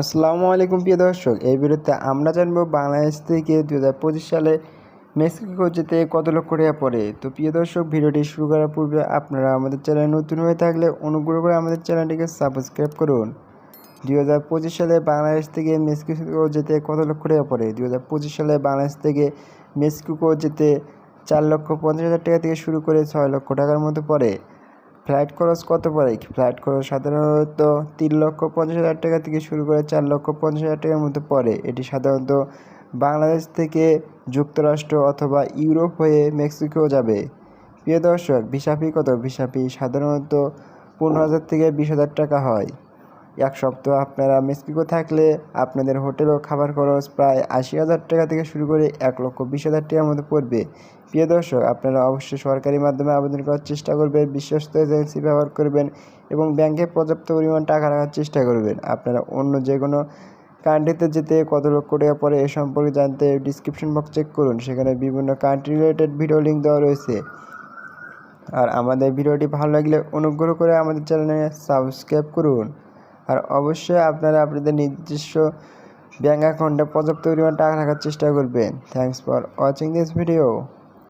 আসসালামু আলাইকুম প্রিয় দর্শক, এই ভিডিওতে আমরা জানব বাংলাদেশ থেকে দু হাজার পঁচিশ সালে মেক্সিকো যেতে কত লক্ষ টাকা পড়ে। তো প্রিয় দর্শক, ভিডিওটি শুরু করার পূর্বে আপনারা আমাদের চ্যানেল নতুন হয়ে থাকলে অনুগ্রহ করে আমাদের চ্যানেলটিকে সাবস্ক্রাইব করুন। দু হাজার পঁচিশ সালে বাংলাদেশ থেকে মেক্সিকো যেতে কত লক্ষ টাকা পড়ে? দু হাজার পঁচিশ সালে বাংলাদেশ থেকে মেক্সিকো যেতে চার লক্ষ পঞ্চাশ হাজার টাকা থেকে শুরু করে ছয় লক্ষ টাকার মতো পড়ে। ফ্লাইট খরচ কত পড়ে? ফ্লাইট খরচ সাধারণত তিন লক্ষ পঞ্চাশ হাজার টাকা থেকে শুরু করে চার লক্ষ পঞ্চাশ হাজার টাকার মধ্যে পড়ে। এটি সাধারণত বাংলাদেশ থেকে যুক্তরাষ্ট্র অথবা ইউরোপ হয়ে মেক্সিকো যাবে। প্রিয় দর্শক, ভিসা ফি কত? ভিসা ফি সাধারণত পনেরো হাজার থেকে বিশ হাজার টাকা হয়। এক সপ্তাহ আপনারা মেক্সিকো থাকলে আপনাদের হোটেল ও খাবার খরচ প্রায় আশি হাজার টাকা থেকে শুরু করে এক লক্ষ বিশ হাজার টাকার মধ্যে পড়বে। প্রিয় দর্শক, আপনারা অবশ্যই সরকারি মাধ্যমে আবেদন করার চেষ্টা করবেন, বিশ্বস্ত এজেন্সি ব্যবহার করবেন এবং ব্যাংকে পর্যাপ্ত পরিমাণ টাকা রাখার চেষ্টা করবেন। আপনারা অন্য যে কোনো কান্ট্রিতে যেতে কত লক্ষ টাকা পরে এ সম্পর্কে জানতে ডিসক্রিপশন বক্স চেক করুন। সেখানে বিভিন্ন কান্ট্রি রিলেটেড ভিডিও লিঙ্ক দেওয়া রয়েছে। আর আমাদের ভিডিওটি ভালো লাগলে অনুগ্রহ করে আমাদের চ্যানেলে সাবস্ক্রাইব করুন। আর অবশ্যই আপনারা আপনাদের নিজস্ব ব্যাঙ্ক অ্যাকাউন্টে পর্যাপ্ত পরিমাণ টাকা রাখার চেষ্টা করবেন। Thanks for watching this video